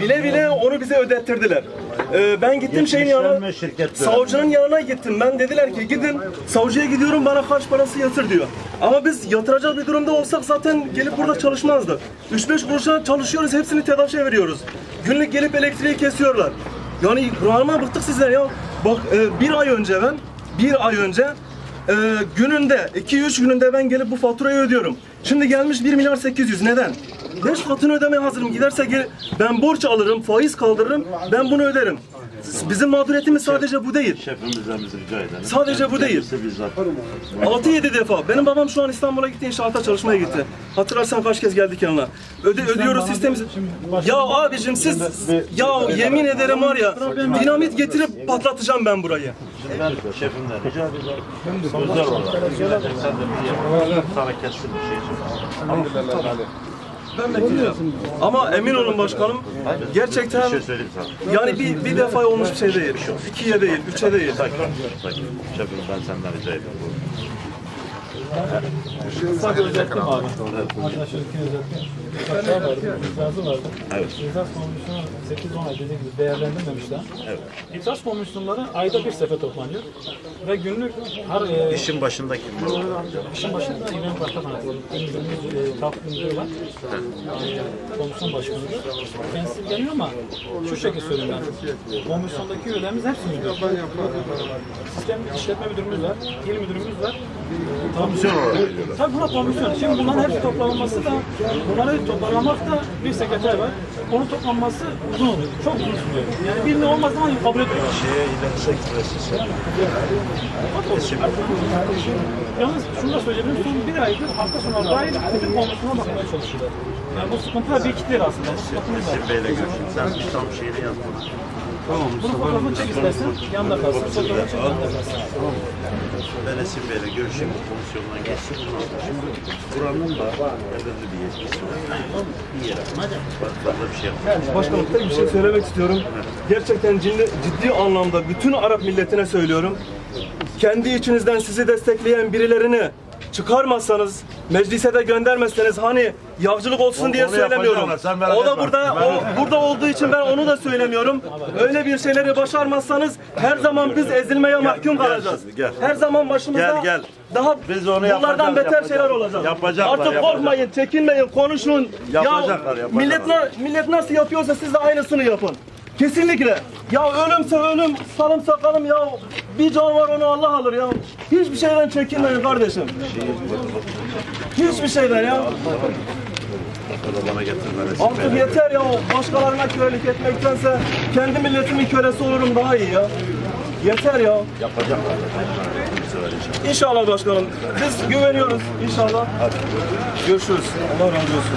bile bile onu bize ödettirdiler. Ee, ben gittim şeyin yanına, savcının yanına gittim. Ben dediler ki gidin savcıya gidiyorum bana kaç parası yatır diyor. Ama biz yatıracak bir durumda olsak zaten gelip burada çalışmazdık. 3-5 kuruşa çalışıyoruz hepsini TEDAŞ'a veriyoruz. Günlük gelip elektriği kesiyorlar. Yani Kur'an'ıma bıktık sizden ya. Bak e, bir ay önce ben, bir ay önce e, gününde, 2-3 gününde ben gelip bu faturayı ödüyorum. Şimdi gelmiş 1 milyar 800. Neden? Beş katını ödemeye hazırım. Giderse gel, ben borç alırım, faiz kaldırırım, ben bunu öderim. Bizim mağduriyetimiz sadece bu değil. Şefimizden biz rica edelim. Sadece bu değil. Kendisi bizzat. 6-7 defa. Benim babam şu an İstanbul'a gitti, inşaata çalışmaya gitti. Hatırlarsan kaç kez geldik yanına. Öde, ödüyoruz sistemimizi. Ya abicim siz, ya yemin ederim var ya, dinamit getirip patlatacağım ben burayı. Ben şefimden rica edeceğim. Özel olarak. Sen de bir sana keskin bir şey söyle. Ben bekleyeceğim. Ama emin olun başkanım, gerçekten şey söyleyeyim sana. yani bir, bir defa olmuş bir şey değil. İkiye değil, üçe değil. Sakin, sakin. Şefim ben senden rica ediyorum. Sadece özettim abi. Arkadaşlar ülkenin özettim. Aşağı vardı, itirazı vardı. Evet. İtiraz komisyonu 8-10 ay dediğim gibi değerlendirmemişler. Evet. İtiraz komisyonları ayda bir sefer toplanıyor. Ve günlük her e, İşin başında kim var? işin başında İbrahim Başkan var. Günümüz e, Kalkın Müdürü var. E, komisyon başkanıdır. Kendisi geliyor ama şu şekilde söyleyeyim ben. Komisyondaki üyelerimiz hepsi müdür. Sistem işletme müdürümüz var, il müdürümüz var. Komisyon olarak geliyorlar. Tabii buna komisyon. Şimdi bunların hepsi toplanması da, bunları toparlamak da bir sekreter var. Onun toplanması uzun oluyor. Çok uzun sürüyor. Yani birini olmaz zaman kabul etmiyorlar. Şeye ilersek süresi Yalnız şunu da söyleyebilirim. Son bir aydır hafta sonları dahil bütün komisyona bakmaya çalışıyorlar. Yani bu sıkıntılar biriktiler aslında. Bu sıkıntımız var. Şef Bey'le görüşün. Sen bir tam şeyini yazma. Bunun fotoğrafını çek istersen yanında kalsın. Fotoğrafını çek yanında kalsın. Ben Esin Bey'le görüşeyim. Komisyondan geçsin. Şimdi buranın da belirli bir yetkisi var. Bir yere. Fazla bir şey yapmıyor. Başkanım tek bir şey söylemek istiyorum. Gerçekten ciddi, ciddi anlamda bütün Arap milletine söylüyorum. Kendi içinizden sizi destekleyen birilerini çıkarmazsanız, meclise de göndermezseniz hani yağcılık olsun Onu- diye söylemiyorum. O da burada o, burada olduğu için ben onu da söylemiyorum. Öyle bir şeyleri başarmazsanız her zaman biz ezilmeye mahkum gel kalacağız. gel. Her zaman başımızda Gel, gel. daha Biz onu bunlardan beter yapacağız. şeyler olacak. Yapacaklar, Artık yapacaklar. korkmayın, çekinmeyin, konuşun. Yapacaklar, ya, yapacaklar. Millet, millet nasıl yapıyorsa siz de aynısını yapın. Kesinlikle. Ya ölümse ölüm, salım sakalım ya. Bir can var onu Allah alır ya. Hiçbir şeyden çekinmeyin kardeşim. Hiçbir şeyden ya. Artık yeter ya başkalarına kölelik etmektense kendi milletimin kölesi olurum daha iyi ya. Yeter ya. Yapacağım. İnşallah başkanım. Biz güveniyoruz inşallah. Hadi. Görüşürüz. Allah razı olsun.